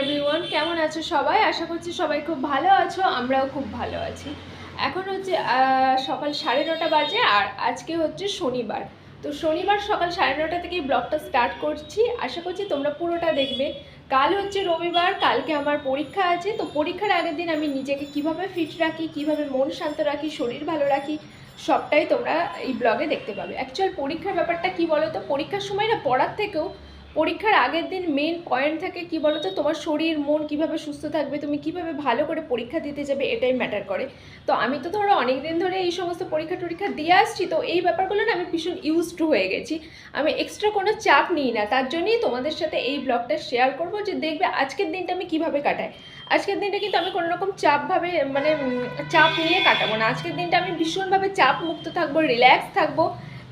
Everyone কেমন আছো সবাই? আশা করছি সবাই খুব ভালো আছো, আমরাও খুব ভালো আছি। এখন হচ্ছে সকাল সাড়ে নটা বাজে আর আজকে হচ্ছে শনিবার। তো শনিবার সকাল সাড়ে নটা থেকে ব্লগটা স্টার্ট করছি। আশা করছি তোমরা পুরোটা দেখবে। কাল হচ্ছে রবিবার, কালকে আমার পরীক্ষা আছে। তো পরীক্ষার আগের দিন আমি নিজেকে কীভাবে ফিট রাখি, কীভাবে মন শান্ত রাখি, শরীর ভালো রাখি, সবটাই তোমরা এই ব্লগে দেখতে পাবে। অ্যাকচুয়াল পরীক্ষার ব্যাপারটা কি বলো তো পরীক্ষার সময় না, পড়ার থেকেও পরীক্ষার আগের দিন মেন পয়েন্ট থাকে কি বলো তো তোমার শরীর, মন কীভাবে সুস্থ থাকবে, তুমি কীভাবে ভালো করে পরীক্ষা দিতে যাবে, এটাই ম্যাটার করে। তো আমি তো ধরো অনেক দিন ধরে এই সমস্ত পরীক্ষা টরীক্ষা দিয়ে আসছি, তো এই ব্যাপারগুলো না আমি ভীষণ ইউজ টু হয়ে গেছি। আমি এক্সট্রা কোনো চাপ নিই না, তার জন্যই তোমাদের সাথে এই ব্লগটা শেয়ার করব যে দেখবে আজকের দিনটা আমি কীভাবে কাটাই। আজকের দিনটা কিন্তু আমি কোনো রকম চাপভাবে মানে চাপ নিয়ে কাটাবো না। আজকের দিনটা আমি ভীষণভাবে চাপ মুক্ত থাকব রিল্যাক্স থাকব।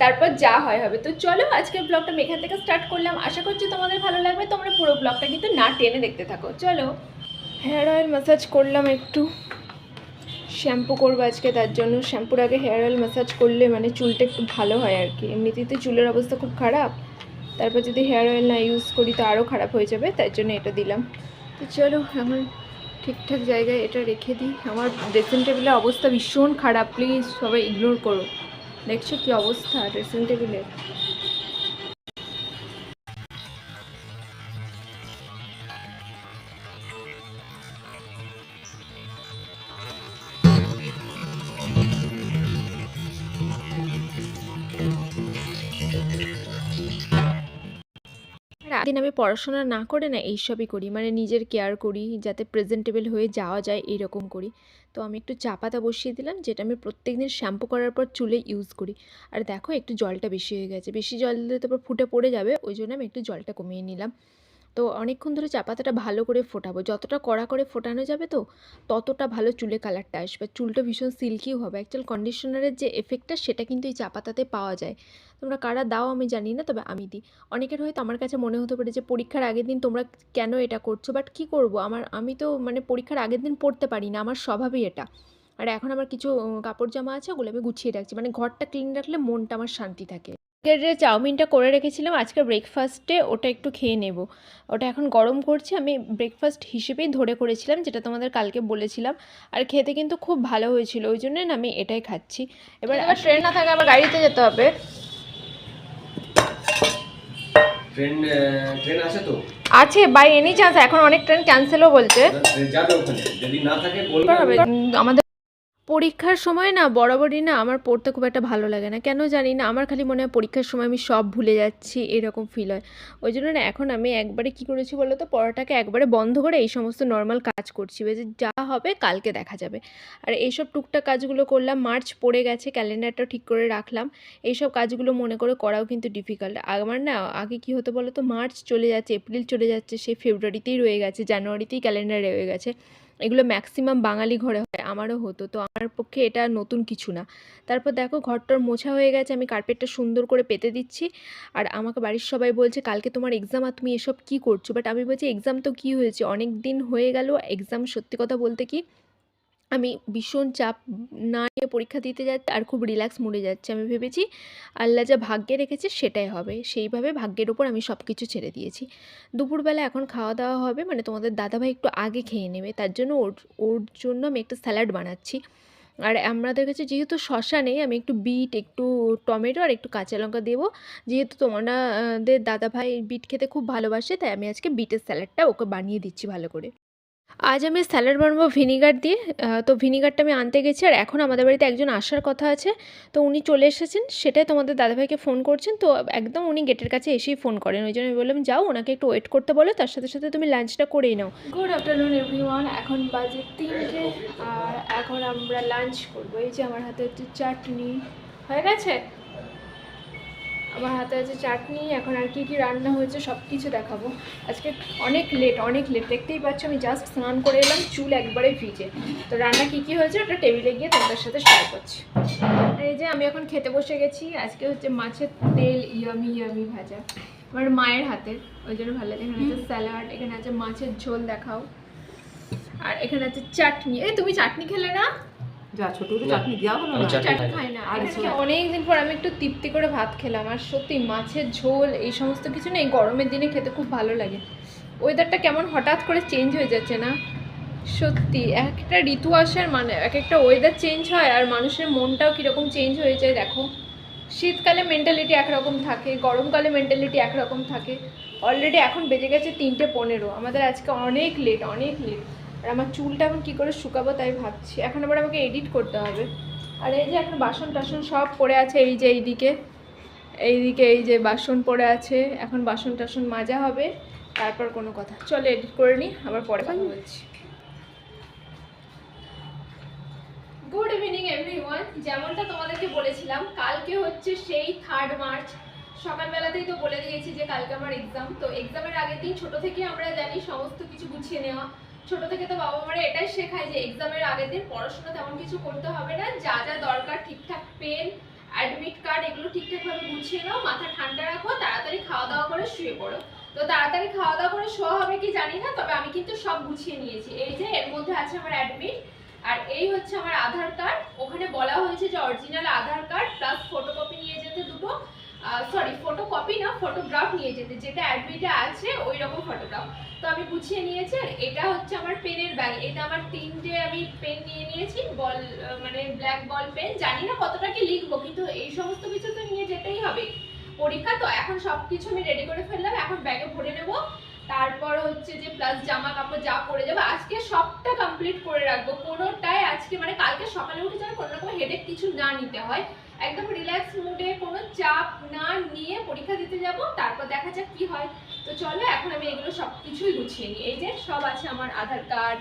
তারপর যা হয় হবে। তো চলো আজকের ব্লগটা আমি এখান থেকে স্টার্ট করলাম। আশা করছি তোমাদের ভালো লাগবে। তোমরা পুরো ব্লগটা কিন্তু না টেনে দেখতে থাকো। চলো। হেয়ার অয়েল ম্যাসাজ করলাম একটু। শ্যাম্পু করব আজকে, তার জন্য শ্যাম্পুর আগে হেয়ার অয়েল ম্যাসাজ করলে মানে চুলটা একটু ভালো হয় আর কি। এমনিতেই চুলের অবস্থা খুব খারাপ। তারপর যদি হেয়ার অয়েল না ইউজ করি তো আরও খারাপ হয়ে যাবে, তার জন্য এটা দিলাম। তো চলো এখন ঠিকঠাক জায়গায় এটা রেখে দিই। আমার ড্রেসিং টেবিলের অবস্থা ভীষণ খারাপ। প্লিজ সবাই ইগনোর করো। দেখছ কি অবস্থা ড্রেসিং টেবিলের দিন আমি পড়াশোনা না করে না এইসবই করি মানে নিজের কেয়ার করি, যাতে প্রেজেন্টেবল হয়ে যাওয়া যায়, এইরকম করি। তো আমি একটু চা পাতা বসিয়ে দিলাম, যেটা আমি প্রত্যেক দিন শ্যাম্পু করার পর চুলে ইউজ করি। আর দেখো একটু জলটা বেশি হয়ে গেছে। বেশি জল দিলে তারপর ফুটে পড়ে যাবে, ওই জন্য আমি একটু জলটা কমিয়ে নিলাম। তো অনেকক্ষণ ধরে চা পাতাটা ভালো করে ফোটাবো। যতটা কড়া করে ফোটানো যাবে তো, ততটা ভালো চুলে কালারটা আসবে। চুলটা ভীষণ সিল্কিও হবে। অ্যাকচুয়াল কন্ডিশনারের যে এফেক্টটা সেটা কিন্তু এই চা পাতাতে পাওয়া যায়। তোমরা কারা দাও আমি জানি না, তবে আমি দিই। অনেকের হয়তো আমার কাছে মনে হতে পারে যে, পরীক্ষার আগের দিন তোমরা কেন এটা করছ? বাট কি করব? আমার, আমি তো মানে পরীক্ষার আগের দিন পড়তে পারি না। আমার স্বভাবই এটা। আর এখন আমার কিছু কাপড় জামা আছে, ওগুলো আমি গুছিয়ে রাখছি। মানে ঘরটা ক্লিন রাখলে মনটা আমার শান্তি থাকে। আজকের যে চাউমিনটা করে রেখেছিলাম আজকে ব্রেকফাস্টে ওটা একটু খেয়ে নেব। ওটা এখন গরম করছি আমি ব্রেকফাস্ট হিসেবেই ধরে করেছিলাম যেটা তোমাদের কালকে বলেছিলাম। আর খেতে কিন্তু খুব ভালো হয়েছিল ওই জন্য না আমি এটাই খাচ্ছি। এবার আবার ট্রেন না থাকে আবার গাড়িতে যেতে হবে। ট্রেন ট্রেন আছে তো? আছে বাই এনি চান্স এখন অনেক ট্রেন ক্যান্সেলও বলছে আমাদের পরীক্ষার সময় না বরাবরই না আমার পড়তে খুব একটা ভালো লাগে না। কেন জানি না, আমার খালি মনে হয় পরীক্ষার সময় আমি সব ভুলে যাচ্ছি, এরকম ফিল হয়। ওই জন্য না এখন আমি একবারে কি করেছি বলো তো পড়াটাকে একবারে বন্ধ করে এই সমস্ত নর্মাল কাজ করছি। যে যা হবে কালকে দেখা যাবে। আর এইসব টুকটাক কাজগুলো করলাম, মার্চ পড়ে গেছে ক্যালেন্ডারটা ঠিক করে রাখলাম। এইসব কাজগুলো মনে করে করাও কিন্তু ডিফিকাল্ট আমার না আগে কি হতো বলো তো মার্চ চলে যাচ্ছে, এপ্রিল চলে যাচ্ছে সেই ফেব্রুয়ারিতেই রয়ে গেছে, জানুয়ারিতেই ক্যালেন্ডার রয়ে গেছে। এগুলো ম্যাক্সিমাম বাঙালি ঘরে হয়, আমারও হতো। তো আমার পক্ষে এটা নতুন কিছু না। তারপর দেখো ঘরটার মোছা হয়ে গেছে, আমি কার্পেটটা সুন্দর করে পেতে দিচ্ছি। আর আমাকে বাড়ির সবাই বলছে, কালকে তোমার এক্সাম আর তুমি এসব কী করছ? বাট আমি বলছি এক্সাম তো কী হয়েছে? অনেক দিন হয়ে গেল এক্সাম সত্যি কথা বলতে কি আমি ভীষণ চাপ না নিয়ে পরীক্ষা দিতে যাচ্ছি আর খুব রিল্যাক্স মুডে যাচ্ছে। আমি ভেবেছি আল্লাহ যা ভাগ্যে রেখেছে সেটাই হবে। সেইভাবে ভাগ্যের ওপর আমি সব কিছু ছেড়ে দিয়েছি। দুপুরবেলা এখন খাওয়া দাওয়া হবে মানে তোমাদের দাদাভাই একটু আগে খেয়ে নেবে। তার জন্য ওর ওর জন্য আমি একটা স্যালাড বানাচ্ছি। আর আমাদের কাছে যেহেতু শশা নেই, আমি একটু বিট, একটু টমেটো আর একটু কাঁচা লঙ্কা দেবো। যেহেতু তোমাদের দাদাভাই বিট খেতে খুব ভালোবাসে, তাই আমি আজকে বিটের স্যালাডটা ওকে বানিয়ে দিচ্ছি ভালো করে। আজ আমি স্যালাড বানাবো ভিনিগার দিয়ে। তো ভিনিগারটা আমি আনতে গেছি আর এখন আমাদের বাড়িতে একজন আসার কথা আছে। তো উনি চলে এসেছেন, সেটাই তোমাদের দাদাভাইকে ফোন করছেন। তো একদম উনি গেটের কাছে এসেই ফোন করেন। ওই জন্য আমি বললাম, যাও, ওনাকে একটু ওয়েট করতে বলো, তার সাথে সাথে তুমি লাঞ্চটা করেই নাও। গুড আফটারনুন এভরিওয়ান এখন বাজে তিনটে, আর এখন আমরা লাঞ্চ করব। এই যে আমার হাতে হচ্ছে চাটনি। হয়ে গেছে? আমার হাতে আছে চাটনি, এখন আর কি কি রান্না হয়েছে সব কিছু দেখাবো। আজকে অনেক লেট অনেক লেট দেখতেই পাচ্ছ, আমি জাস্ট স্নান করে এলাম, চুল একবারে ভিজে। তো রান্না কি কি হয়েছে ওটা টেবিলে গিয়ে তোমাদের সাথে শেয়ার করছি। এই যে আমি এখন খেতে বসে গেছি, আজকে হচ্ছে মাছের তেল ইয়ামি ইয়ামি ভাজা। আমার মায়ের হাতের, ওই জন্য ভালো লাগে। এখানে আছে স্যালাড এখানে আছে মাছের ঝোল দেখাও। আর এখানে আছে চাটনি। এই তুমি চাটনি খেলে না? যা ছোট ছোট চাটনি দেওয়া হলো না? চাটনি খাই না। অনেকদিন পর আমি একটু তৃপ্তি করে ভাত খেলাম। আর সত্যি মাছের ঝোল এই সমস্ত কিছু না এই গরমের দিনে খেতে খুব ভালো লাগে। ওয়েদারটা কেমন হঠাৎ করে চেঞ্জ হয়ে যাচ্ছে না? সত্যি এক একটা ঋতু আসার মানে এক একটা ওয়েদার চেঞ্জ হয় আর মানুষের মনটাও কীরকম চেঞ্জ হয়ে যায় দেখো। শীতকালে মেন্টালিটি একরকম থাকে গরমকালে মেন্টালিটি একরকম থাকে। অলরেডি এখন বেজে গেছে তিনটে পনেরো। আমাদের আজকে অনেক লেট অনেক লেট আর আমার চুলটা এখন কী করে শুকাবো তাই ভাবছি। এখন আবার আমাকে এডিট করতে হবে। আর এই যে এখন বাসন টাসন সব পড়ে আছে এই যে এইদিকে। এইদিকে এই যে বাসন পড়ে আছে। এখন বাসন টাসন মাজা হবে। তারপর কোনো কথা। চলো এডিট করে নিই আবার পরে কথা বলছি। গুড ইভিনিং এভরিওয়ান যেমনটা তোমাদেরকে বলেছিলাম, কালকে হচ্ছে সেই থার্ড মার্চ সকালবেলাতেই তো বলে দিয়েছি যে কালকে আমার এক্সাম তো এক্সামের আগের দিন ছোট থেকে আমরা জানি সমস্ত কিছু গুছিয়ে নেওয়া। ছোট থেকে তো বাবা মারা এটাই শেখায় যে এক্সামের আগের দিন পড়াশোনা তেমন কিছু করতে হবে না। যা যা দরকার ঠিকঠাক পেন অ্যাডমিট কার্ড এগুলো ঠিকঠাকভাবে গুছিয়ে নাও, মাথা ঠান্ডা রাখো, তাড়াতাড়ি খাওয়া দাওয়া করে শুয়ে পড়ো। তো তাড়াতাড়ি খাওয়া দাওয়া করে শোয়া হবে কি জানি না, তবে আমি কিন্তু সব গুছিয়ে নিয়েছি। এই যে, এর মধ্যে আছে আমার অ্যাডমিট আর এই হচ্ছে আমার আধার কার্ড ওখানে বলা হয়েছে যে original Aadhaar card plus photocopy নিয়ে যেতে দুটো। সরি ফটোকপি না ফটোগ্রাফ নিয়ে যেতে, যেটা অ্যাডমিটে আছে ওই রকম ফটোগ্রাফ তো আমি গুছিয়ে নিয়েছি, আর এটা হচ্ছে আমার পেনের ব্যাগ এটা আমার তিনটে আমি পেন নিয়ে নিয়েছি, বল মানে ব্ল্যাক বল পেন জানি না কতটা কি লিখব, কিন্তু এই সমস্ত কিছু তো নিয়ে যেতেই হবে। পরীক্ষা, তো এখন সব কিছু আমি রেডি করে ফেললাম, এখন ব্যাগে ভরে নেব। তারপর হচ্ছে যে প্লাস জামা কাপড় যা পরে যাব, আজকে সবটা কমপ্লিট করে রাখব। কোনোটাই আজকে মানে কালকে সকালে উঠে যেন কোনো রকম হেডেক কিছু না নিতে হয়। একদম রিল্যাক্স মুডে কোনো চাপ না নিয়ে পরীক্ষা দিতে যাব, তারপর দেখা যাক কি হয়। তো চলো, এখন আমি এগুলো সব কিছুই গুছিয়ে নিই। এই যে সব আছে আমার আধার কার্ড,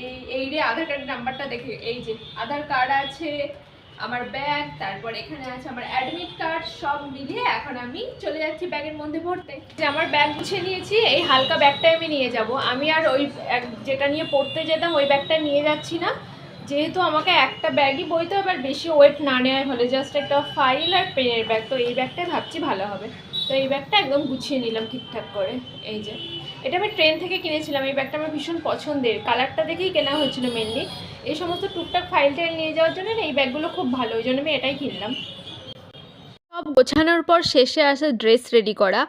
এই এই রে আধার কার্ডের নাম্বারটা দেখে, এই যে আধার কার্ড আছে, আমার ব্যাগ, তারপর এখানে আছে আমার অ্যাডমিট কার্ড সব মিলিয়ে এখন আমি চলে যাচ্ছি ব্যাগের মধ্যে ভরতে। যে আমার ব্যাগ গুছিয়ে নিয়েছি, এই হালকা ব্যাগটাই আমি নিয়ে যাব। আমি আর ওই যেটা নিয়ে পড়তে যেতাম, ওই ব্যাগটা নিয়ে যাচ্ছি না। যেহেতু আমাকে একটা ব্যাগই বইতে হবে আর বেশি ওয়েট না নেওয়াই হলে জাস্ট একটা ফাইল আর পেনের ব্যাগ তো এই ব্যাগটাই ভাবছি ভালো হবে। তো এই ব্যাগটা একদম গুছিয়ে নিলাম ঠিকঠাক করে, এই যে। এটা আমি ট্রেন থেকে কিনেছিলাম, এই ব্যাগটা আমার ভীষণ পছন্দের। কালারটা দেখেই কেনা হয়েছিল মেনলি এই সমস্ত টুকটাক ফাইল টাইল নিয়ে যাওয়ার জন্য এই ব্যাগগুলো খুব ভালো, ওই জন্য আমি এটাই কিনলাম। সব গোছানোর পর শেষে আসে ড্রেস রেডি করা।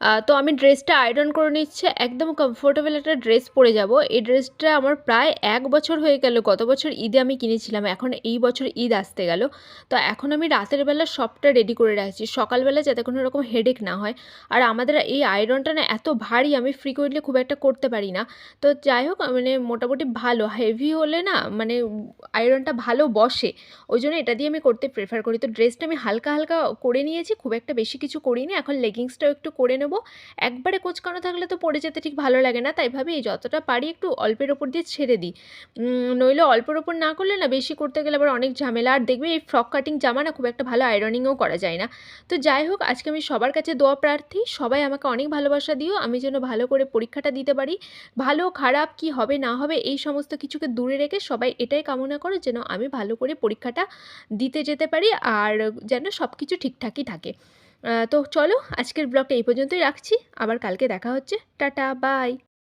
তো আমি ড্রেসটা আয়রন করে নিচ্ছে, একদম কমফোর্টেবল একটা ড্রেস পরে যাব। এই ড্রেসটা আমার প্রায় এক বছর হয়ে গেল, গত বছর ঈদে আমি কিনেছিলাম, এখন এই বছর ঈদ আসতে গেল। তো এখন আমি রাতের বেলা সবটা রেডি করে রাখছি, সকালবেলা যাতে কোনো রকম হেডেক না হয়। আর আমাদের এই আয়রনটা না এত ভারী, আমি ফ্রিকুয়েন্টলি খুব একটা করতে পারি না। তো যাই হোক মানে মোটামুটি ভালো হেভি হলে না মানে আয়রনটা ভালো বসে। ওই জন্য এটা দিয়ে আমি করতে প্রেফার করি। তো ড্রেসটা আমি হালকা হালকা করে নিয়েছি, খুব একটা বেশি কিছু করিনি, এখন লেগিংসটাও একটু করে নেব। একবারে কোচকানো থাকলে তো পড়ে যেতে ঠিক ভালো লাগে না, তাই ভাবি এই যতটা পারি একটু অল্পের ওপর দিয়ে ছেড়ে দিই। নইলে অল্পের ওপর না করলে না বেশি করতে গেলে আবার অনেক ঝামেলা। আর দেখবে এই ফ্রক কাটিং জামা না খুব একটা ভালো আয়রনিংও করা যায় না। তো যাই হোক, আজকে আমি সবার কাছে দোয়া প্রার্থী। সবাই আমাকে অনেক ভালোবাসা দিও। আমি যেন ভালো করে পরীক্ষাটা দিতে পারি। ভালো, খারাপ, কি হবে, না হবে, এই সমস্ত কিছুকে দূরে রেখে সবাই এটাই কামনা করো যেন আমি ভালো করে পরীক্ষাটা দিতে যেতে পারি, আর যেন সব কিছু ঠিকঠাকই থাকে। তো চলো আজকের ব্লগটা এই পর্যন্তই রাখছি। আবার কালকে দেখা হচ্ছে। Tata bye